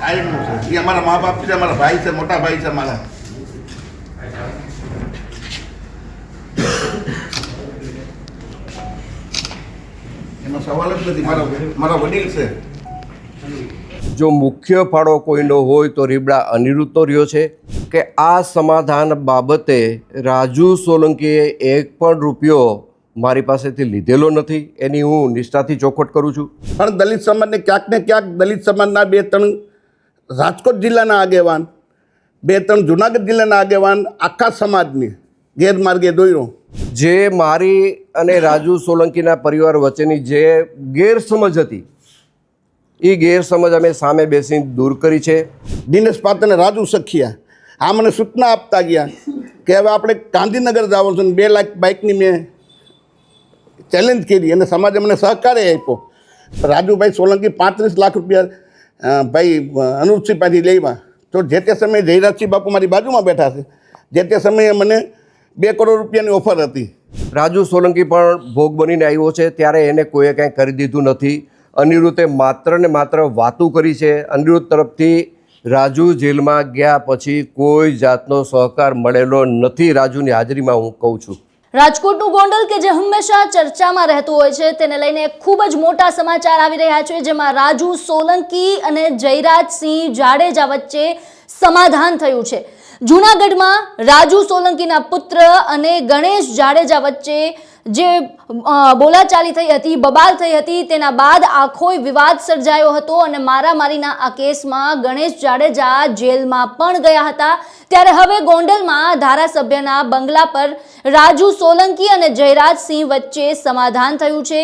કાયમનું છે. એ અમારા મા બાપ છે, અમારા ભાઈ છે, મોટા ભાઈ છે અમારા. જ મુખ્ય ફાળો કોઈનો હોય તો રીબડા અનિરુદ્ધનો રહ્યો છે કે આ સમાધાન બાબતે રાજુ સોલંકીએ એક પણ રૂપિયો મારી પાસેથી લીધેલો નથી એની હું નિષ્ઠાથી ચોખવટ કરું છું. પણ દલિત સમાજને ક્યાંક ને ક્યાંક દલિત સમાજના બે ત્રણ રાજકોટ જિલ્લાના આગેવાન બે ત્રણ જુનાગઢ જિલ્લાના આગેવાન આખા સમાજની ગેરમાર્ગે દોર્યો. જે મારી અને રાજુ સોલંકીના પરિવાર વચ્ચેની જે ગેરસમજ હતી એ ગેરસમજ અમે સામે બેસીને દૂર કરી છે. દિનેશ પાત્ર અને રાજુ સખિયા આ મને સૂચના આપતા ગયા કે હવે આપણે ગાંધીનગર જવાનું છે બે લાખ બાઇકની મેં ચેલેન્જ કરી અને સમાજે મને સહકારે આપ્યો. રાજુભાઈ સોલંકી પાંત્રીસ લાખ રૂપિયા ભાઈ અનુપસિંહ પાસેથી લેવા તો જે તે સમયે જયરાજસિંહ બાપુ મારી બાજુમાં બેઠા છે, જે તે સમયે મને બે કરોડ રૂપિયાની ઓફર હતી. રાજુ સોલંકી પણ ભોગ બનીને આવ્યો છે, ત્યારે એને કોઈએ કાંઈ કરી દીધું નથી. અનિરુદ્ધે માત્ર ને માત્ર વાતું કરી છે. અનિરુદ્ધ તરફથી રાજુ જેલમાં ગયા પછી કોઈ જાતનો સહકાર મળેલો નથી. રાજુની હાજરીમાં હું કહું છું. રાજકોટનું ગોંડલ કે જે હંમેશા ચર્ચામાં રહેતું હોય છે, તેને લઈને ખૂબ જ મોટા સમાચાર આવી રહ્યા છે, જેમાં રાજુ સોલંકી અને જયરાજસિંહ જાડેજા વચ્ચે સમાધાન થયું છે. જૂનાગઢમાં રાજુ સોલંકીના પુત્ર અને ગણેશ જાડેજા વચ્ચે જે બોલાચાલી થઈ હતી, બબાલ થઈ હતી, તેના બાદ આખોય વિવાદ સર્જાયો હતો અને મારામારીના આ કેસમાં ગણેશ જાડેજા જેલમાં પણ ગયા હતા. ત્યારે હવે ગોંડલમાં ધારાસભ્યના બંગલા પર રાજુ સોલંકી અને જયરાજસિંહ વચ્ચે સમાધાન થયું છે.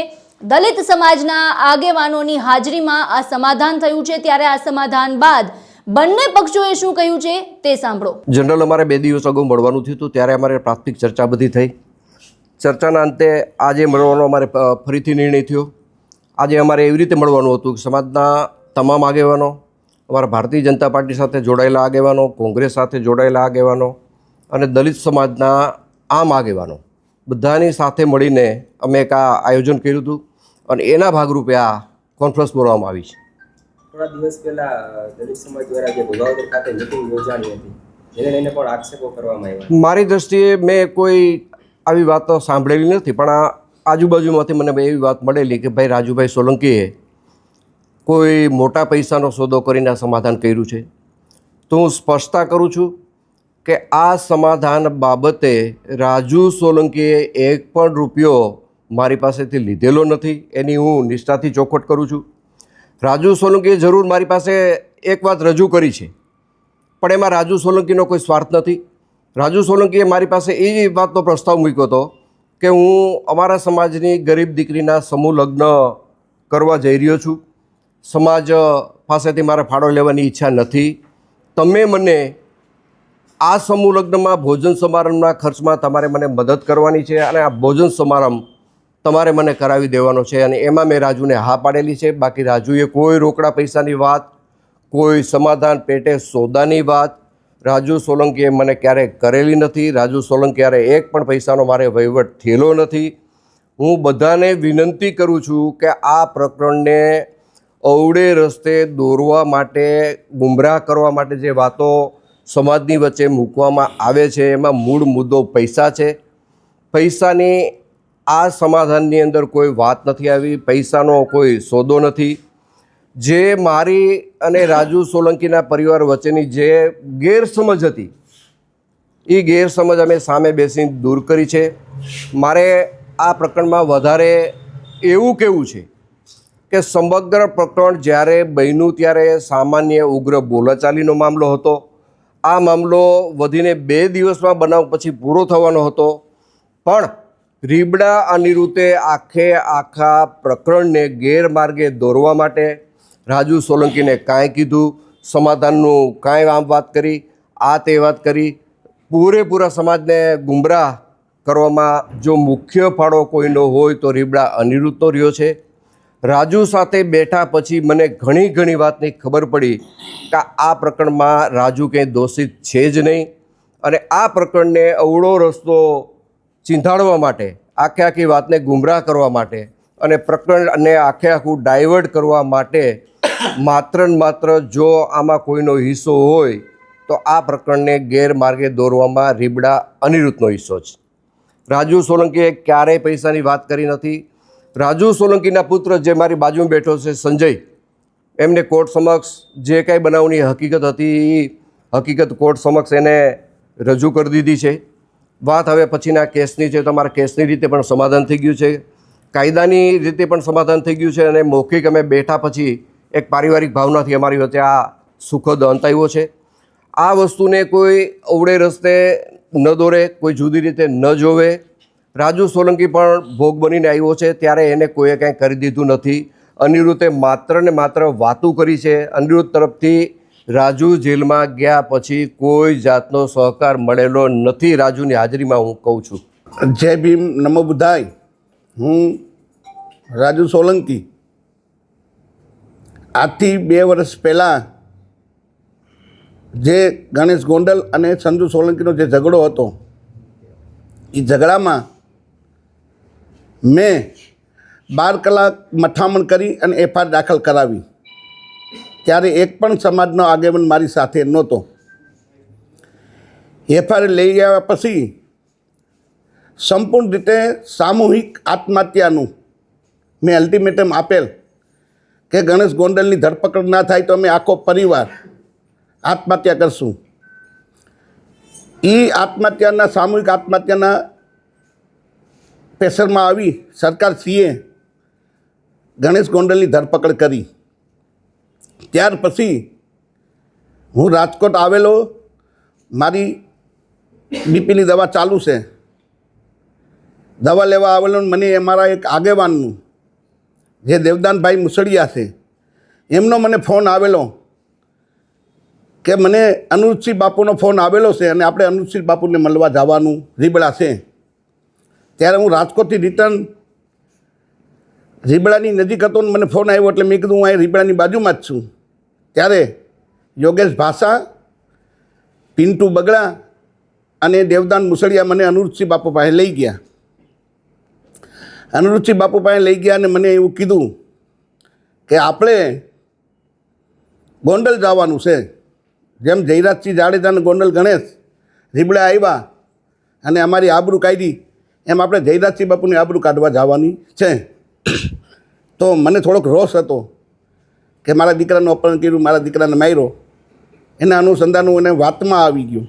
દલિત સમાજના આગેવાનોની હાજરીમાં આ સમાધાન થયું છે. ત્યારે આ સમાધાન બાદ બંને પક્ષોએ શું કહ્યું છે તે સાંભળો. જનરલ અમારે બે દિવસ અગાઉ મળવાનું થયું હતું. ત્યારે અમારે પ્રાથમિક ચર્ચા બધી થઈ. ચર્ચાના અંતે આજે મળવાનો અમારે ફરીથી નિર્ણય થયો. આજે અમારે એવી રીતે મળવાનું હતું કે સમાજના તમામ આગેવાનો અમારા ભારતીય જનતા પાર્ટી સાથે જોડાયેલા આગેવાનો કોંગ્રેસ સાથે જોડાયેલા આગેવાનો અને દલિત સમાજના આમ આગેવાનો બધાની સાથે મળીને અમે એક આ આયોજન કર્યું હતું અને એના ભાગરૂપે આ કોન્ફરન્સ બોલાવવામાં આવી છે. થોડા દિવસ પહેલા દલિત સમાજ દ્વારા જે ભોગાવદર ખાતે મિટિંગ યોજાણી હતી જેને લઈને પણ આક્ષેપો કરવામાં આવ્યા. મારી દૃષ્ટિએ મેં કોઈ આવી વાત તો સાંભળેલી નથી, પણ આ આજુબાજુમાંથી મને એવી વાત મળેલી કે ભાઈ રાજુભાઈ સોલંકીએ કોઈ મોટા પૈસાનો સોદો કરીને આ સમાધાન કર્યું છે. તો હું સ્પષ્ટતા કરું છું કે આ સમાધાન બાબતે રાજુ સોલંકીએ એક પણ રૂપિયો મારી પાસેથી લીધેલો નથી, એની હું નિષ્ઠાથી ચોખવટ કરું છું. રાજુ સોલંકીએ જરૂર મારી પાસે એક વાત રજૂ કરી છે, પણ એમાં રાજુ સોલંકીનો કોઈ સ્વાર્થ નથી. રાજુ સોલંકીએ મારી પાસે એ વાતનો પ્રસ્તાવ મૂક્યો હતો કે હું અમારા સમાજની ગરીબ દીકરીના સમૂહ લગ્ન કરવા જઈ રહ્યો છું. સમાજ પાસેથી મારે ફાળો લેવાની ઈચ્છા નથી. તમે મને આ સમૂહ લગ્નમાં ભોજન સમારંભના ખર્ચમાં તમારે મને મદદ કરવાની છે અને આ ભોજન સમારંભ તમારે મને કરાવી દેવાનો છે અને એમાં મેં રાજુને હા પાડેલી છે. બાકી રાજુએ કોઈ રોકડા પૈસાની વાત, કોઈ સમાધાન પેટે સોદાની વાત રાજુ સોલંકીએ મને ક્યારેય કરેલી નથી. રાજુ સોલંકીયારે એક પણ પૈસાનો મારે વહીવટ થયેલો નથી. હું બધાને વિનંતી કરું છું કે આ પ્રકરણને અવડે રસ્તે દોરવા માટે, ગુમરાહ કરવા માટે જે વાતો સમાજની વચ્ચે મૂકવામાં આવે છે, એમાં મૂળ મુદ્દો પૈસા છે. પૈસાની આ સમાધાનની અંદર કોઈ વાત નથી આવી, પૈસાનો કોઈ સોદો નથી. જે મારી અને રાજુ સોલંકીના પરિવાર વચ્ચેની જે ગેરસમજ હતી, એ ગેરસમજ અમે સામે બેસીને દૂર કરી છે. મારે આ પ્રકરણમાં વધારે એવું કહેવું છે કે સમગ્ર પ્રકરણ જ્યારે બન્યું ત્યારે સામાન્ય ઉગ્ર બોલાચાલીનો મામલો હતો. આ મામલો વધીને બે દિવસમાં બનાવ પછી પૂરો થવાનો હતો. પણ રીબડા અનિરુતે આખે આખા પ્રકરણને ગેરમાર્ગે દોરવા માટે રાજુ સોલંકીને કાંઈ કીધું, સમાધાનનું કાંઈ આમ વાત કરી, આ તે વાત કરી. પૂરેપૂરા સમાજને ગુમરાહ કરવામાં જો મુખ્ય ફાળો કોઈનો હોય તો રીબડા અનિરુદ્ધનો રહ્યો છે. રાજુ સાથે બેઠા પછી મને ઘણી ઘણી વાતની ખબર પડી કે આ પ્રકરણમાં રાજુ કંઈ દોષિત છે જ નહીં અને આ પ્રકરણને અવળો રસ્તો ચીંધાડવા માટે, આખે આખી વાતને ગુમરાહ કરવા માટે અને પ્રકરણને આખે આખું ડાયવર્ટ કરવા માટે માત્ર ને માત્ર જો આમાં કોઈનો હિસ્સો હોય, તો આ પ્રકરણને ગેરમાર્ગે દોરવામાં રીબડા અનિરુદ્ધનો હિસ્સો છે. રાજુ સોલંકીએ ક્યારેય પૈસાની વાત કરી નથી. રાજુ સોલંકીના પુત્ર જે મારી બાજુમાં બેઠો છે, સંજય, એમને કોર્ટ સમક્ષ જે કાંઈ બનાવની હકીકત હતી, એ હકીકત કોર્ટ સમક્ષ એને રજૂ કરી દીધી છે. વાત હવે પછીના કેસની છે, તમારા કેસની રીતે પણ સમાધાન થઈ ગયું છે. કાયદાની રીતે પણ સમાધાન થઈ ગયું છે અને મૌખિક અમે બેઠા પછી એક પારિવારિક ભાવનાથી અમારી વચ્ચે આ સુખદ અંત આવ્યો છે. આ વસ્તુને કોઈ અવળે રસ્તે ન દોરે, કોઈ જુદી રીતે ન જોવે. રાજુ સોલંકી પણ ભોગ બનીને આવ્યો છે, ત્યારે એને કોઈએ કાંઈ કરી દીધું નથી. અનિરુદ્ધે માત્ર ને માત્ર વાતું કરી છે. અનિરુદ્ધ તરફથી રાજુ જેલમાં ગયા પછી કોઈ જાતનો સહકાર મળેલો નથી. રાજુની હાજરીમાં હું કહું છું. જય ભીમ, નમો બુધાય હું રાજુ સોલંકી. આજથી બે વર્ષ પહેલાં જે ગણેશ ગોંડલ અને સંજુ સોલંકીનો જે ઝઘડો હતો એ ઝઘડામાં મેં બાર કલાક મથામણ કરી અને એફઆઈઆર દાખલ કરાવી. ત્યારે એક પણ સમાજનો આગેવાન મારી સાથે નહોતો. એફઆઈઆર લઈ ગયા પછી સંપૂર્ણ રીતે સામૂહિક આત્મહત્યાનું મેં અલ્ટિમેટમ આપેલ કે ગણેશ ગોંડલની ધરપકડ ના થાય તો અમે આખો પરિવાર આત્મહત્યા કરશું. એ આત્મહત્યાના, સામૂહિક આત્મહત્યાના પ્રેશરમાં આવી સરકાર સીએ ગણેશ ગોંડલની ધરપકડ કરી. ત્યાર પછી હું રાજકોટ આવેલો, મારી બીપીની દવા ચાલુ છે. દવા લેવા આવેલો મને અમારા એક આગેવાનનું, જે દેવદાનભાઈ મુસળિયા છે, એમનો મને ફોન આવેલો કે મને અનુજસિંહ બાપુનો ફોન આવેલો છે અને આપણે અનુજસિંહ બાપુને મળવા જવાનું રીબડા છે. ત્યારે હું રાજકોટથી રિટર્ન રીબડાની નજીક હતો મને ફોન આવ્યો એટલે મેં કીધું હું અહીં રીબડાની બાજુમાં જ છું. ત્યારે યોગેશ ભાષા, પિન્ટુ બગડા અને દેવદાન મુસળિયા મને અનુરુચિ બાપુ પાસે લઈ ગયા. અનુરુચિ બાપુ પાસે લઈ ગયા અને મને એવું કીધું કે આપણે ગોંડલ જવાનું છે. જેમ જયરાજસિંહ જાડેજાને ગોંડલ ગણેશ રીબડા આવ્યા અને અમારી આબરૂ કાઢી, એમ આપણે જયરાજસિંહ બાપુની આબરૂ કાઢવા જવાની છે. તો મને થોડોક રોષ હતો કે મારા દીકરાનું અપહરણ કર્યું, મારા દીકરાને માર્યો. એના અનુસંધાનું એને વાતમાં આવી ગયું.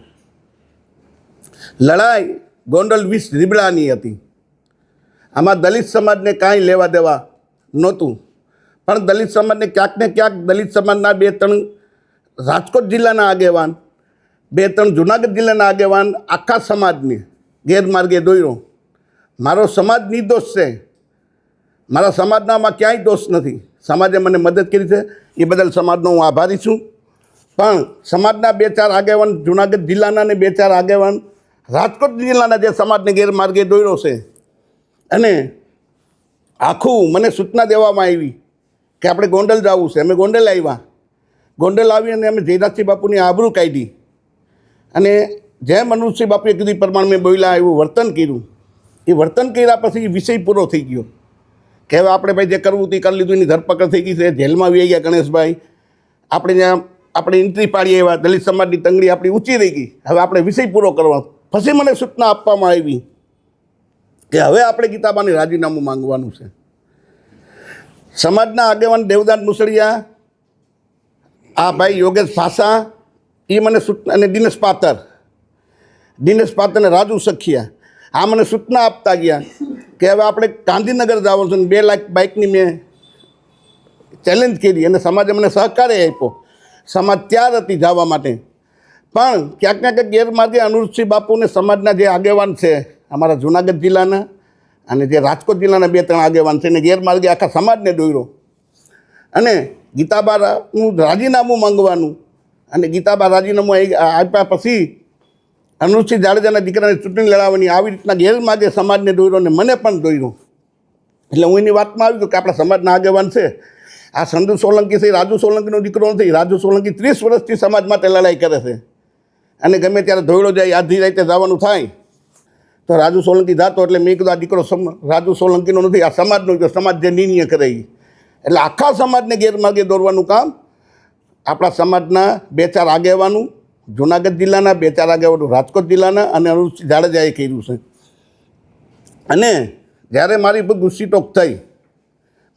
લડાઈ ગોંડલ વીસ રીબડાની હતી. આમાં દલિત સમાજને કાંઈ લેવા દેવા નહોતું. પણ દલિત સમાજને ક્યાંક ને ક્યાંક દલિત સમાજના બે ત્રણ રાજકોટ જિલ્લાના આગેવાન, બે ત્રણ જુનાગઢ જિલ્લાના આગેવાન આખા સમાજને ગેરમાર્ગે દોર્યો. મારો સમાજ નિર્દોષ છે. મારા સમાજનામાં ક્યાંય દોષ નથી. સમાજે મને મદદ કરી છે. એ બદલ સમાજનો હું આભારી છું. પણ સમાજના બે ચાર આગેવાન જુનાગઢ જિલ્લાના ને બે ચાર આગેવાન રાજકોટ જિલ્લાના જે સમાજને ગેરમાર્ગે દોર્યો છે અને આખું મને સૂચના દેવામાં આવી કે આપણે ગોંડલ જવું છે. અમે ગોંડલ આવ્યા. ગોંડલ આવી અને અમે જયનાથસિંહ બાપુની આબરૂ કાઢી. અને જેમ મનુષ્ય બાપુએ કીધું પ્રમાણે મેં બોલ્યા, એવું વર્તન કર્યું. એ વર્તન કર્યા પછી વિષય પૂરો થઈ ગયો. કે હવે આપણે ભાઈ જે કરવું તે કરી લીધું, એની ધરપકડ થઈ ગઈ છે. જેલમાં આવી ગયા ગણેશભાઈ. આપણે ત્યાં, આપણે એન્ટ્રી પાડીએ એવા દલિત સમાજની તંગડી આપણી ઊંચી રહી ગઈ. હવે આપણે વિષય પૂરો કરવાનો પછી મને સૂચના આપવામાં આવી. કે હવે આપણે ગીતાબાને રાજીનામું માંગવાનું છે. સમાજના આગેવાન દેવદાન મુસળિયા, આ ભાઈ યોગેશ ભાષા એ મને સૂચના અને દિનેશ પાતર. દિનેશ પાતર અને રાજુ સખિયા, આ મને સૂચના આપતા ગયા કે હવે આપણે ગાંધીનગર જવાનું છે બે લાખ બાઇકની મેં ચેલેન્જ કરી અને સમાજે મને સહકારે આપ્યો. સમાજ ત્યાર હતી જવા માટે. પણ ક્યાંક ને ક્યાંક ગેરમાર્ગે અનુરૂપસિંહ બાપુને સમાજના જે આગેવાન છે અમારા જુનાગઢ જિલ્લાના અને જે રાજકોટ જિલ્લાના બે ત્રણ આગેવાન છે એને ગેરમાર્ગે આખા સમાજને દોર્યો અને ગીતાબાનું રાજીનામું માંગવાનું અને ગીતાબા રાજીનામું આપ્યા પછી અનુસૂચિત જાડેજાના દીકરાને ચૂંટણી લડાવવાની આવી રીતના ગેરમાર્ગે સમાજને દોર્યો અને મને પણ દોર્યો એટલે હું એની વાતમાં આવી ગયો કે આપણા સમાજના આગેવાન છે. આ સંધુ સોલંકી છે રાજુ સોલંકીનો દીકરો નથી. રાજુ સોલંકી ત્રીસ વર્ષથી સમાજ માટે લડાઈ કરે છે. અને ગમે ત્યારે ધોયડો જાય, આધી રાતે જવાનું થાય તો રાજુ સોલંકી થતો એટલે મેં કીધું, આ દીકરો સમ રાજુ સોલંકીનો નથી, આ સમાજનો કે સમાજ જે નિર્ણય કરે એટલે આખા સમાજને ગેરમાર્ગે દોરવાનું કામ, આપણા સમાજના બે ચાર આગેવાનું, જુનાગઢ જિલ્લાના બે ચાર આગેવાનું, રાજકોટ જિલ્લાના અને અનુસૂચિત જાડેજાએ કર્યું છે. અને જ્યારે મારી પર ગુસ્સીટોક થઈ,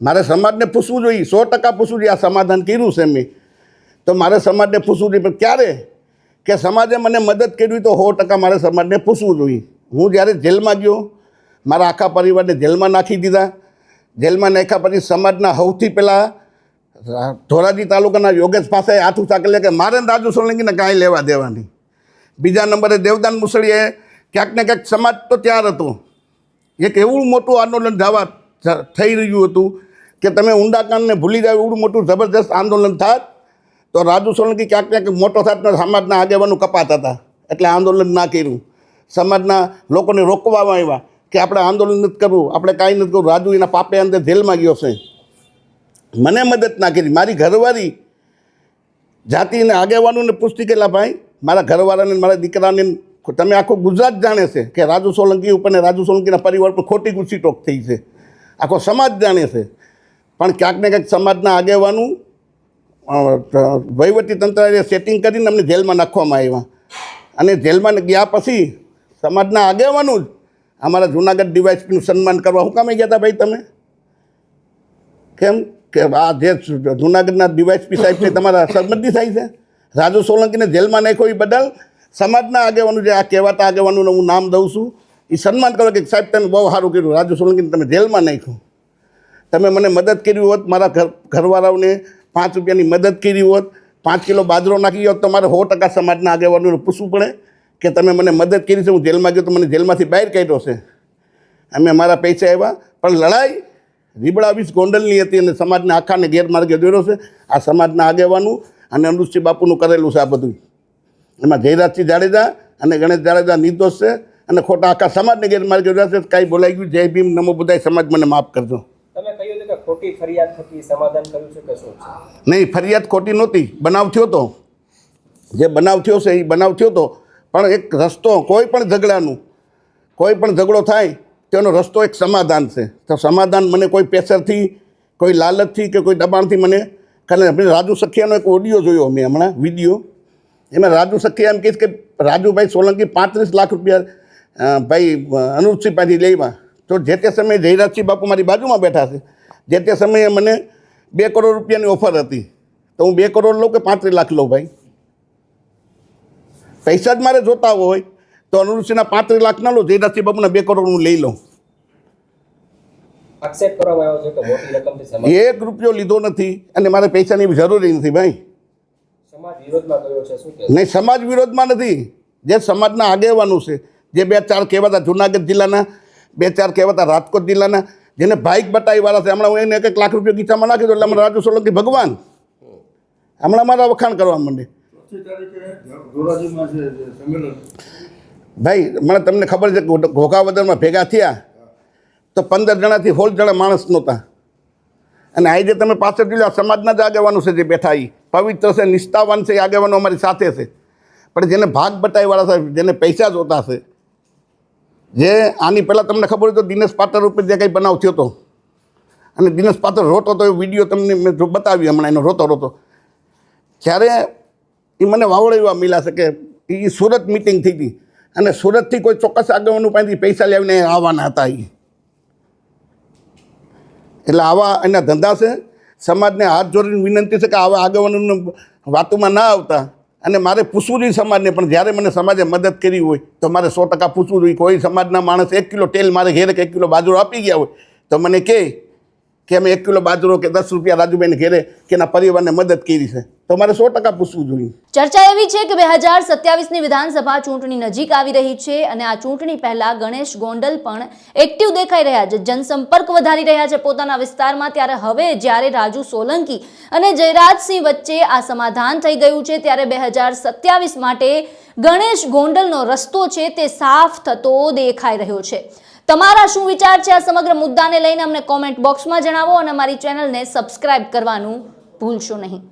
મારે સમાજને પૂછવું જોઈએ, સો ટકા પૂછવું જોઈએ, આ સમાધાન કર્યું છે મેં. તો મારે સમાજને પૂછવું જોઈએ, પણ ક્યારે? કે સમાજે મને મદદ કરવી તો સો ટકા મારે સમાજને પૂછવું જોઈએ. હું જ્યારે જેલમાં ગયો, મારા આખા પરિવારને જેલમાં નાખી દીધા. જેલમાં નાખ્યા પછી સમાજના સૌથી પહેલાં ધોરાજી તાલુકાના યોગેશ પાસે હાથ ઉચાકેલે કે મારે રાજુ સોલંકીને કાંઈ લેવા દેવાની. બીજા નંબરે દેવદાન મુસળીએ ક્યાંક ને ક્યાંક સમાજ તો ત્યાર હતો. એક એવું મોટું આંદોલન જવા થઈ રહ્યું હતું કે તમે ઊંડાકાંડને ભૂલી જાય એવું મોટું જબરદસ્ત આંદોલન થાત, તો રાજુ સોલંકી ક્યાંક ક્યાંક મોટો થાત સમાજના આગેવાનો કપાતા હતા. એટલે આંદોલન ના કર્યું. સમાજના લોકોને રોકવામાં આવ્યા કે આપણે આંદોલન નથી કરવું, આપણે કાંઈ નથી કરવું. રાજુ એના પાપે અંદર જેલમાં ગયો છે. મને મદદ ના કરી. મારી ઘરવાળી જાતિને આગેવાનોને પૂછતી કેટલા ભાઈ, મારા ઘરવાળાને, મારા દીકરાને, તમે આખું ગુજરાત જાણે છે કે રાજુ સોલંકી ઉપર ને રાજુ સોલંકીના પરિવાર પર ખોટી ગુસ્સી ટોક થઈ છે. આખો સમાજ જાણે છે. પણ ક્યાંક ને ક્યાંક સમાજના આગેવાનું વહીવટી તંત્રએ સેટિંગ કરીને અમને જેલમાં નાખવામાં આવ્યા. અને જેલમાં ગયા પછી સમાજના આગેવાનું જ અમારા જૂનાગઢ ડીવાયસપીનું સન્માન કરવા હું કામે ગયા હતા ભાઈ તમે? કેમ? કે આ જે જૂનાગઢના ડીવાયસપી સાહેબ છે, તમારા સંબંધી સાહેબ છે? રાજુ સોલંકીને જેલમાં નાખ્યો એ બદલ સમાજના આગેવાનું જે આ કહેવાતા આગેવાનું હું નામ દઉં છું એ સન્માન કરો કે સાહેબ તમે બહુ સારું કર્યું, રાજુ સોલંકીને તમે જેલમાં નાખ્યું. તમે મને મદદ કરી હોત, મારા ઘર, ઘરવાળાઓને પાંચ રૂપિયાની મદદ કરી હોત, પાંચ કિલો બાજરો નાખી હોત, તો મારે સો ટકા સમાજના આગેવાનોને પૂછવું પડે. કે તમે મને મદદ કરી છે હું જેલમાં ગયો તો મને જેલમાંથી બહાર કાઢ્યો છે. અમે મારા પૈસા આવ્યા પણ લડાઈ રીબડાવીસ ગોંડલની હતી અને સમાજને આખાને ગેરમાર્ગે દોર્યો છે. આ સમાજના આગેવાનું અને અનુશ્રી બાપુનું કરેલું છે આ બધું. એમાં જયરાજસિંહ જાડેજા અને ગણેશ જાડેજા નિર્દોષ છે અને ખોટા આખા સમાજને ગેરમાર્ગે દોર્યા છે. કાંઈ બોલાઈ ગયું જય ભીમ નમો બધાય સમાજ મને માફ કરજો. તમે કહ્યું હતું કે ખોટી ફરિયાદ થકી સમાધાન કર્યું છે કે શું નહીં ફરિયાદ ખોટી નહોતી. બનાવ થયો તો. જે બનાવ થયો છે એ બનાવ થયો તો. પણ એક રસ્તો કોઈ પણ ઝઘડાનું, કોઈ પણ ઝઘડો થાય, તેનો રસ્તો એક સમાધાન છે. તો સમાધાન મને કોઈ પ્રેશરથી, કોઈ લાલચથી કે કોઈ દબાણથી મને કારણ આપણે રાજુ સખિયાનો એક ઓડિયો જોયો મેં હમણાં વીડિયો એમાં રાજુ સખિયા એમ કહીશ કે રાજુભાઈ સોલંકી પાંત્રીસ લાખ રૂપિયા ભાઈ અનુપસિંહ પાસેથી લેવા. તો જે તે સમયે જયરાજસિંહ બાપુ મારી બાજુમાં બેઠા છે. જે તે સમયે મને બે કરોડ રૂપિયાની ઓફર હતી. તો હું બે કરોડ લઉં કે પાંત્રીસ લાખ લઉં ભાઈ? પૈસા જ મારે જોતા હોય તો અનુરૂષિના પાંત્રીસ લાખ ના લો જે નસીબ અમને બે કરોડ હું લઈ લઉં. એક રૂપિયો લીધો નથી અને મારે પૈસાની જરૂરી નથી ભાઈ. નહીં સમાજ વિરોધમાં નથી. જે સમાજના આગેવાનો છે જે બે ચાર કહેવાતા જુનાગઢ જિલ્લાના બે ચાર કહેવાતા રાજકોટ જિલ્લાના જેને બાઇક બતાવીવાળા છે હમણાં હું એને એક લાખ રૂપિયા ગીચામાં નાખી દઉં એટલે અમારા રાજુ સોલંકી ભગવાન. હમણાં મારા વખાણ કરવા માંડે. ભાઈ મને તમને ખબર છે કે ઘોઘાવદરમાં ભેગા થયા તો પંદર જણાથી સોળ જણા માણસ નહોતા. અને આજે તમે પાછળ જોયું સમાજના જ આગેવાનો છે જે બેઠા એ પવિત્ર છે નિષ્ઠાવાન છે એ આગેવાનો અમારી સાથે છે. પણ જેને ભાગ બટાઈવાળા છે જેને પૈસા જોતા છે જે આની પહેલાં તમને ખબર હોય તો દિનેશ પાટર ઉપર જે કંઈ બનાવ થયો હતો. અને દિનેશ પાત્ર રોતો તો એ વીડિયો તમને મેં જો બતાવી હમણાં એનો રોતો રોતો જ્યારે એ મને વાવડેવા મિલા છે કે એ સુરત મિટિંગ થઈ હતી. અને સુરતથી કોઈ ચોક્કસ આગેવાનું પાસેથી પૈસા લાવીને આવવાના હતા એ એટલે આવા એના ધંધા છે. સમાજને હાથ જોડીને વિનંતી છે કે આવા આગેવાનોની વાતોમાં ના આવતા. અને મારે પૂછવું જોઈએ સમાજને, પણ જ્યારે મને સમાજે મદદ કરી હોય, તો મારે સો ટકા પૂછવું જોઈએ. કોઈ સમાજના માણસ એક કિલો તેલ મારે ઘેરે કે એક કિલો બાજરો આપી ગયા હોય, તો મને કે અમે એક કિલો બાજરો કે દસ રૂપિયા રાજુભાઈને ઘેરે, કે એના પરિવારને મદદ કરી છે. તો મારે સો ટકા પૂછવું જોઈએ. ચર્ચા એવી છે કે બે હજાર સત્યાવીસની વિધાનસભા ચૂંટણી નજીક આવી રહી છે અને આ ચૂંટણી પહેલા ગણેશ ગોંડલ પણ એક્ટિવ દેખાઈ રહ્યા છે. જનસંપર્ક વધારી રહ્યા છે પોતાના વિસ્તારમાં. ત્યારે હવે જ્યારે રાજુ સોલંકી અને જયરાજસિંહ વચ્ચે આ સમાધાન થઈ ગયું છે, ત્યારે બે હજાર સત્યાવીસ માટે ગણેશ ગોંડલનો રસ્તો છે તે સાફ થતો દેખાઈ રહ્યો છે. તમારા શું વિચાર છે આ સમગ્ર મુદ્દાને લઈને? અમને કોમેન્ટ બોક્સમાં જણાવો અને અમારી ચેનલને સબસ્ક્રાઇબ કરવાનું ભૂલશો નહીં.